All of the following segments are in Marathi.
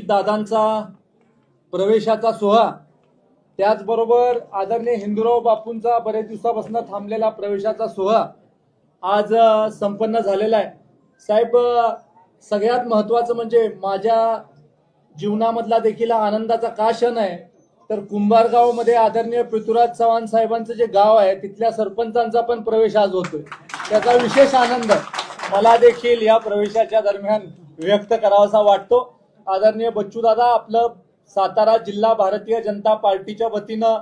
दादांचा प्रवेशाचा सोहळा. त्याचबरोबर आदरणीय हिंदूराव बापूंचा बरेच दिवसापासून थांबलेला प्रवेशाचा सोहळा आज संपन्न झालेला आहे. साहेब सगळ्यात महत्वाचं म्हणजे माझ्या जीवनामधला देखील आनंदाचा का क्षण आहे? तर कुंभारगावमध्ये आदरणीय पृथ्वीराज चव्हाण साहेबांचं जे गाव आहे तिथल्या सरपंचांचा पण प्रवेश आज होतोय. त्याचा विशेष आनंद मला देखील या प्रवेशाच्या दरम्यान व्यक्त करावासा वाटतो. आदरणीय बच्चू दादा आपलं सातारा जिल्हा भारतीय जनता पार्टीच्या वतीनं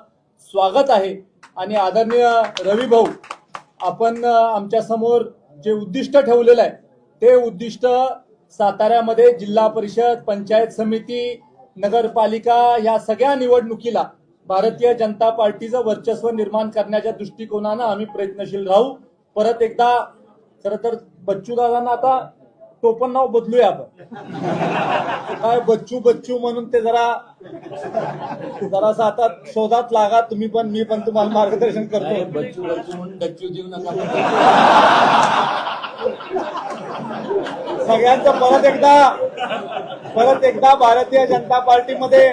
स्वागत आहे. आणि आदरणीय रवी भाऊ आपण आमच्यासमोर जे उद्दिष्ट ठेवलेलं आहे ते उद्दिष्ट साताऱ्यामध्ये जिल्हा परिषद पंचायत समिती नगरपालिका या सगळ्या निवडणुकीला भारतीय जनता पार्टीचं वर्चस्व निर्माण करण्याच्या दृष्टिकोनानं आम्ही प्रयत्नशील राहू. परत एकदा खरं तर बच्चू दादांना आता टोपण नाव बदलूया आपण. काय बच्चू बच्चू म्हणून ते जरा जरासं आता शोधात लागा तुम्ही पण मी पण तुम्हाला मार्गदर्शन करतो. बच्चू बच्चू म्हणून डच्चू जीव नका सगळ्यांचं परत एकदा परत एकदा भारतीय जनता पार्टीमध्ये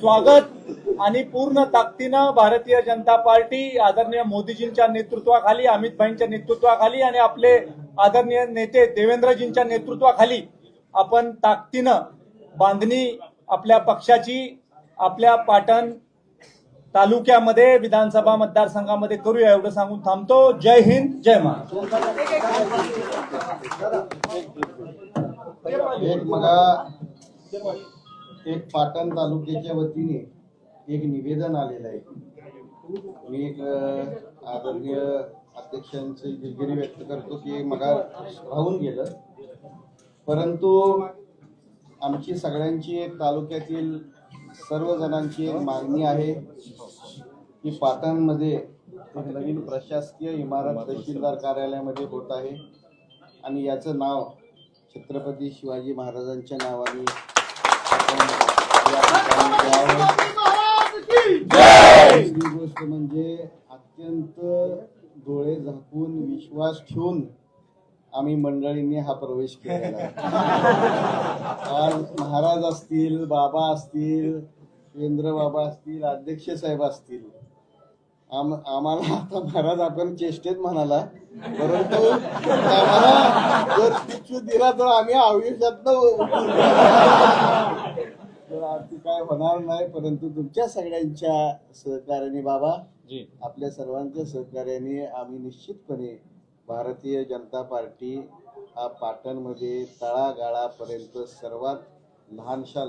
स्वागत आणि पूर्ण ताकदीनं भारतीय जनता पार्टी आदरणीय मोदीजींच्या नेतृत्वाखाली अमित भाईंच्या नेतृत्वाखाली आणि आपले आदरणीय नेते देवेंद्रजींच्या नेतृत्वाखाली आपण ताकदीनं बांधणी आपल्या पक्षाची आपल्या पाटण तालुक्यामध्ये विधानसभा मतदारसंघामध्ये करूया एवढं सांगून थांबतो. जय हिंद जय महाराष्ट्र. एक पाटण तालुक्याच्या वतीने एक निवेदन आलेलं आहे. मी एक आदरणीय अध्यक्षांची दिलगिरी व्यक्त करतो की मगा राहून गेलं. परंतु आमची सगळ्यांची एक तालुक्यातील सर्व जणांची एक मागणी आहे की पाटणमध्ये नवीन प्रशासकीय इमारत तहसीलदार कार्यालयामध्ये होत आहे. आणि याचं नाव छत्रपती शिवाजी महाराजांच्या नावाने गोष्ट म्हणजे अत्यंत डोळे झाकून विश्वास ठेवून आम्ही मंडळींनी हा प्रवेश केलेला आज महाराज असतील बाबा असतील केंद्र बाबा असतील अध्यक्ष साहेब असतील. आम आम्हाला आता महाराज आपण चेष्टेत म्हणाला परंतु आम्हाला जर पिचू दिला तर आम्ही आयुष्यात तर आरती काय होणार नाही परंतु तुमच्या सगळ्यांच्या सहकार्याने बाबा जी. आपल्या सर्वांच्या सहकार्याने आम्ही निश्चितपणे भारतीय जनता पार्टी हा पाटणमध्ये तळागाळापर्यंत सर्वात लहानशा